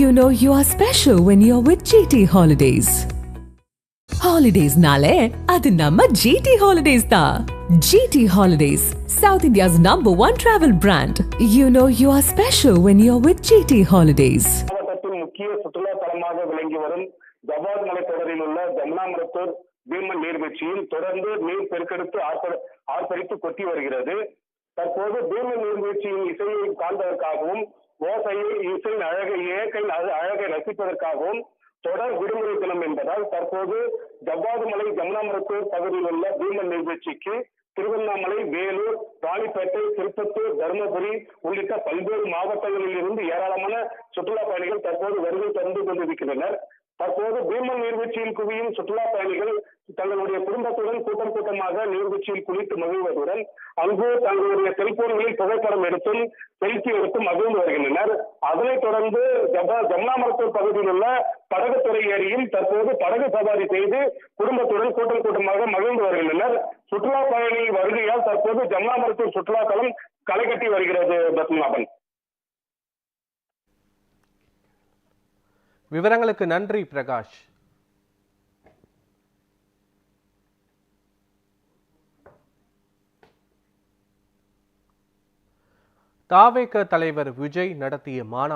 You know you are special when you're with GT Holidays. Holidays-நாலே அது நம்ம GT Holidays தான். GT Holidays, South India's number one travel brand. You know you are special when you're with GT Holidays. மாவட்டத்தின் முக்கிய சுற்றுலா தலமாக விளங்கி வரும் ஜவ்வாத் மலைத்தொடரில் உள்ள ஜமுனாமரத்தூர் பீமன் நீர்வீழ்ச்சியில் தொடர்ந்து நீர் பெருக்கெடுத்து ஆர்ப்ப- ஆர்ப்பரித்து கொட்டி வருகிறது தற்போது பீமன் நீர்வீழ்ச்சியின் இசையை காண்பதற்காகவும் ஓசையை இசையின் அழகை இயற்கை அழகை ரசிப்பதற்காகவும் தொடர் விடுமுறை தினம் என்பதால் தற்போது ஜவ்வாது மலை ஜமுனாமரத்தூர் பகுதியில் உள்ள பீமன் நீர்வீழ்ச்சிக்கு திருவண்ணாமலை வேலூர் ராணிப்பேட்டை திருப்பத்தூர் தருமபுரி உள்ளிட்ட பல்வேறு மாவட்டங்களில் இருந்து ஏராளமான சுற்றுலா பயணிகள் தற்போது வருகை தந்து கொண்டிருக்கின்றனர். தற்போது பீமன் நீர்வீழ்ச்சியில் குவியும் சுற்றுலா பயணிகள் கூட்டம் கூட்டமாக நீர்வீழ்ச்சியில் குளித்து மகிழ்வதுடன் அங்கு தங்களுடைய செல்போன்களில் புகைப்படம் எடுத்தும் செல்ஃபி எடுத்தும் மகிழ்ந்து வருகின்றனர். அதனைத் தொடர்ந்து ஜம்னாமரத்தூர் பகுதியில் உள்ள படகுத்துறை ஏரியில் தற்போது படகு சவாரி செய்து குடும்பத்துடன் கூட்டம் கூட்டமாக மகிழ்ந்து வருகின்றனர். சுற்றுலா பயணி வருகையால் தற்போது ஜம்னாமரத்தூர் சுற்றுலா தலம் களை கட்டி வருகிறது பத்மநாபன். விவரங்களுக்கு நன்றி பிரகாஷ். தாவேக தலைவர் விஜய் நடத்திய மாநாடு